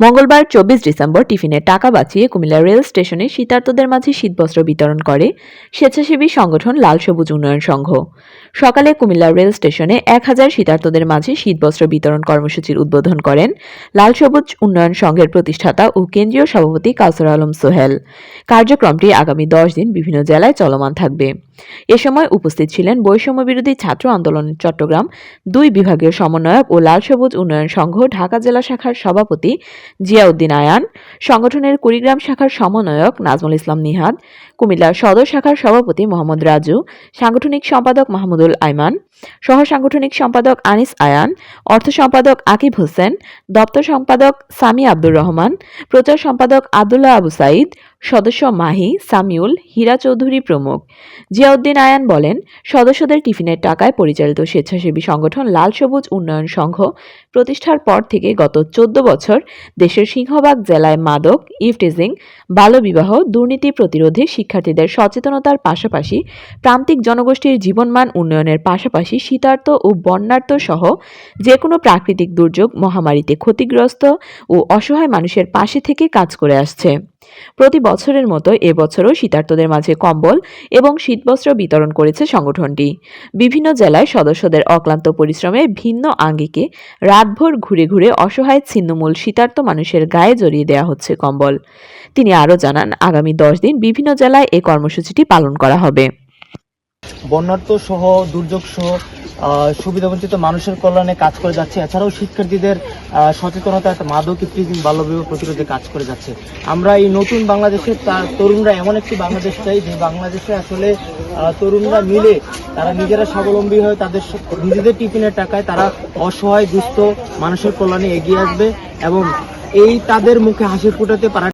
মঙ্গলবার চব্বিশ ডিসেম্বর টিফিনের টাকা বাঁচিয়ে কুমিল্লা রেল স্টেশনে শীতার্তদের মাঝে শীতবস্ত্র বিতরণ করে স্বেচ্ছাসেবী সংগঠন লাল সবুজ উন্নয়ন সংঘ। সকালে কুমিল্লা রেল স্টেশনে এক হাজার শীতার্তদের মাঝে শীতবস্ত্র বিতরণ কর্মসূচির উদ্বোধন করেন লাল সবুজ উন্নয়ন সংঘের প্রতিষ্ঠাতা ও কেন্দ্রীয় সভাপতি কাউসার আলম সোহেল। কার্যক্রমটি আগামী দশ দিন বিভিন্ন জেলায় চলমান থাকবে। এ সময় উপস্থিত ছিলেন বৈষম্য বিরোধী ছাত্র আন্দোলন চট্টগ্রাম দুই বিভাগীয় সমন্বয়ক ও লাল সবুজ উন্নয়ন সংঘ, ঢাকা জেলা শাখার সভাপতি জিয়াউদ্দিন আয়ান, সংগঠনের কুড়িগ্রাম শাখার সমন্বয়ক নাজমুল ইসলাম নিহাদ কুমিল্লা সদর শাখার সভাপতি মোহাম্মদ রাজু, সাংগঠনিক সম্পাদক মাহমুদুল আইমান, সহ সাংগঠনিক সম্পাদক আনিস আয়ান, অর্থ সম্পাদক আকিব হোসেন, দপ্তর সম্পাদক সামি আব্দুর রহমান, প্রচার সম্পাদক আবদুল্লাহ আবু সাইদ সদস্য মাহি, সামিউল, হীরা চৌধুরী প্রমুখ। জিয়াউদ্দিন আয়ান বলেন, সদস্যদের টিফিনের টাকায় পরিচালিত স্বেচ্ছাসেবী সংগঠন লাল সবুজ উন্নয়ন সংঘ প্রতিষ্ঠার পর থেকে গত চোদ্দ বছর দেশের সিংহভাগ জেলায় মাদক, ইফটিজিং বাল্যবিবাহ দুর্নীতি প্রতিরোধে শিক্ষার্থীদের সচেতনতার পাশাপাশি প্রান্তিক জনগোষ্ঠীর জীবনমান উন্নয়নের পাশাপাশি শীতার্ত ও বন্যার্ত সহ যে কোনো প্রাকৃতিক দুর্যোগ মহামারীতে ক্ষতিগ্রস্ত ও অসহায় মানুষের পাশে থেকে কাজ করে আসছে। প্রতি বছরের মতো এবছরও শীতার্তদের মাঝে কম্বল এবং শীতবস্ত্র বিতরণ করেছে সংগঠনটি। বিভিন্ন জেলায় সদস্যদের অক্লান্ত পরিশ্রমে ভিন্ন আঙ্গিকে রাতভর ঘুরে ঘুরে অসহায় ছিন্নমূল শীতার্ত মানুষের গায়ে জড়িয়ে দেওয়া হচ্ছে কম্বল। তিনি আরও জানান, আগামী দশ দিন বিভিন্ন জেলায় এই কর্মসূচিটি পালন করা হবে। বন্যার্থ সহ, দুর্যোগ সহ সুবিধাবঞ্চিত মানুষের কল্যাণে কাজ করে যাচ্ছে। এছাড়াও শিক্ষার্থীদের সচেতনতা মাদক ইত্যাদি বাল্যবিবাহ প্রতিরোধে কাজ করে যাচ্ছে। আমরা এই নতুন বাংলাদেশের তার তরুণরা এমন একটি বাংলাদেশ চাই, যে বাংলাদেশে আসলে তরুণরা মিলে তারা নিজেরা স্বাবলম্বী হয়ে তাদের নিজেদের টিফিনের টাকায় তারা অসহায়, দুস্থ মানুষের কল্যাণে এগিয়ে আসবে এবং এই তাদের মুখে হাসি ফুটাতে পারা